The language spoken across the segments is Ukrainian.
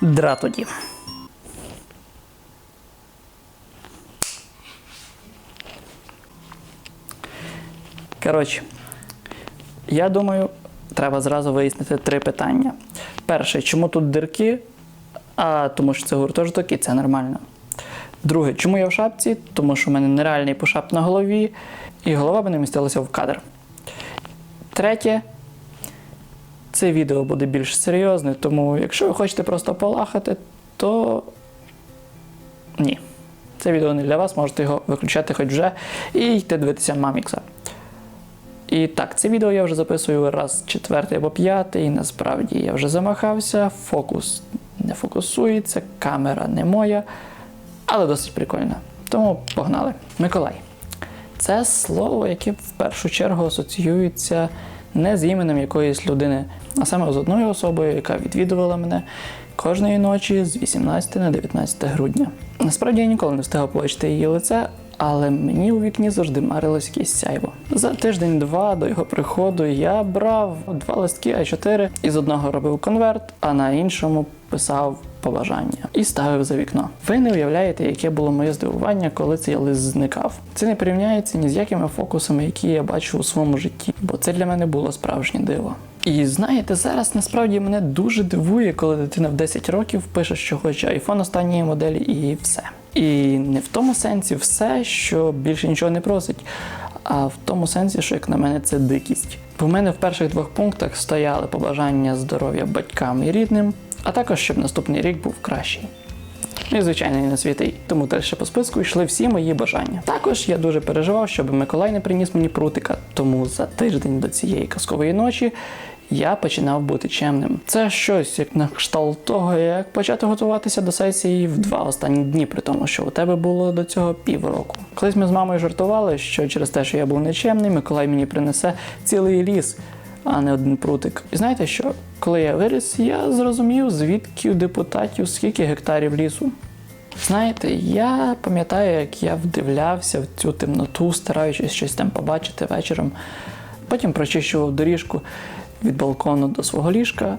Дра тоді. Коротше, я думаю, треба зразу вияснити три питання. Перше, чому тут дирки? А тому що це гуртожиток і це нормально. Друге, чому я в шапці? Тому що в мене нереальний пошап на голові, і голова би не містилася в кадр. Третє, це відео буде більш серйозне, тому якщо ви хочете просто полахати, то ні. Це відео не для вас, можете його виключати хоч вже і йти дивитися Мамікса. І так, це відео я вже записую раз четвертий або п'ятий. і Насправді я вже замахався, фокус не фокусується, камера не моя, але досить прикольно. Тому погнали. Миколай. Це слово, яке в першу чергу асоціюється не з іменем якоїсь людини, а саме з одною особою, яка відвідувала мене кожної ночі з 18 на 19 грудня. Насправді я ніколи не встигав побачити її лице, але мені у вікні завжди марилось якесь сяйво. За тиждень-два до його приходу я брав два листки А4 і з одного робив конверт, а на іншому писав побажання і ставив за вікно. Ви не уявляєте, яке було моє здивування, коли цей лист зникав. Це не порівняється ні з якими фокусами, які я бачу у своєму житті, бо це для мене було справжнє диво. І знаєте, зараз насправді мене дуже дивує, коли дитина в 10 років пише, що хоче айфон останньої моделі, і все. І не в тому сенсі все, що більше нічого не просить, а в тому сенсі, що як на мене це дикість. Бо в мене в перших двох пунктах стояли побажання здоров'я батькам і рідним, а також щоб наступний рік був кращий. Ну і звичайно, і не святий. Тому далі по списку йшли всі мої бажання. Також я дуже переживав, щоб Миколай не приніс мені прутика. Тому за тиждень до цієї казкової ночі я починав бути чемним. Це щось як на кшталт того, як почати готуватися до сесії в два останні дні, при тому, що у тебе було до цього півроку. Колись ми з мамою жартували, що через те, що я був нечемний, Миколай мені принесе цілий ліс. А не один прутик. І знаєте що? Коли я виріс, я зрозумів, звідки у депутатів скільки гектарів лісу. Знаєте, я пам'ятаю, як я вдивлявся в цю темноту, стараючись щось там побачити вечором. Потім прочищував доріжку від балкону до свого ліжка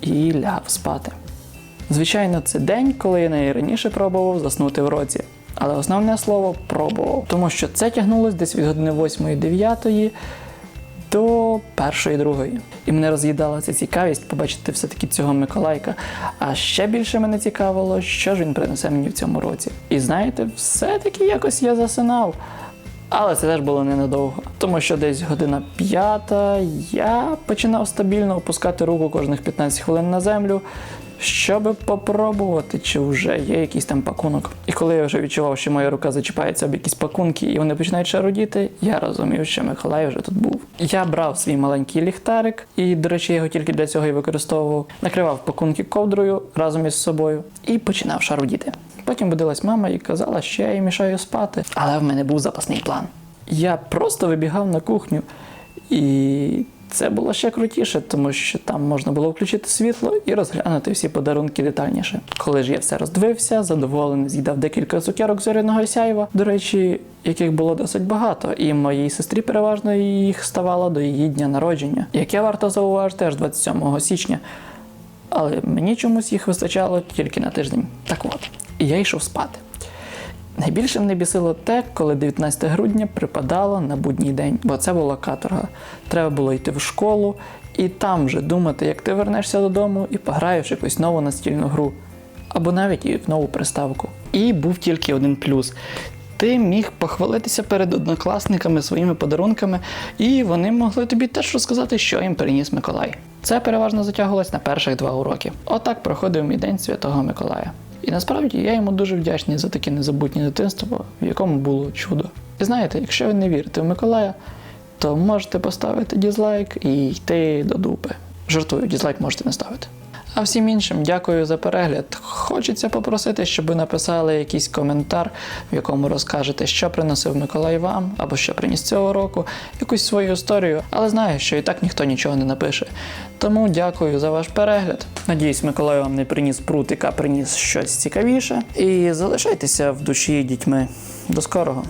і лягав спати. Звичайно, це день, коли я найраніше пробував заснути в році. Але основне слово пробував, тому що це тягнулось десь від години 8-9 до першої другої. І мене роз'їдала ця цікавість побачити все-таки цього Миколайка. А ще більше мене цікавило, що ж він принесе мені в цьому році. І знаєте, все-таки якось я засинав. Але це теж було ненадовго, тому що десь година п'ята я починав стабільно опускати руку кожних 15 хвилин на землю, щоб попробувати, чи вже є якийсь там пакунок. І коли я вже відчував, що моя рука зачіпається об якісь пакунки і вони починають шарудіти, я розумів, що Миколай вже тут був. Я брав свій маленький ліхтарик, і, до речі, я його тільки для цього і використовував. Накривав пакунки ковдрою разом із собою і починав шарудіти. Потім будилась мама і казала, що я їй мішаю спати. Але в мене був запасний план. Я просто вибігав на кухню, і це було ще крутіше, тому що там можна було включити світло і розглянути всі подарунки детальніше. Коли ж я все роздивився, задоволений з'їдав декілька цукерок зоряного сяйва, до речі, яких було досить багато, і моїй сестрі переважно їх ставало до її дня народження, яке варто зауважити аж 27 січня. Але мені чомусь їх вистачало тільки на тиждень. Так от, і я йшов спати. Найбільше мене бісило те, коли 19 грудня припадало на будній день, бо це була каторга. Треба було йти в школу і там вже думати, як ти вернешся додому і пограєш якусь нову настільну гру, або навіть і в нову приставку. І був тільки один плюс. Ти міг похвалитися перед однокласниками своїми подарунками, і вони могли тобі теж розказати, що їм приніс Миколай. Це переважно затягувалось на перших два уроки. Отак проходив мій день Святого Миколая. І насправді я йому дуже вдячний за таке незабутнє дитинство, в якому було чудо. І знаєте, якщо ви не вірите в Миколая, то можете поставити дізлайк і йти до дупи. Жартую, дізлайк можете не ставити. А всім іншим дякую за перегляд. Хочеться попросити, щоб ви написали якийсь коментар, в якому розкажете, що приносив Миколай вам, або що приніс цього року, якусь свою історію, але знаю, що і так ніхто нічого не напише. Тому дякую за ваш перегляд. Надіюсь, Миколай вам не приніс прутик, а приніс щось цікавіше. І залишайтеся в душі дітьми. До скорого!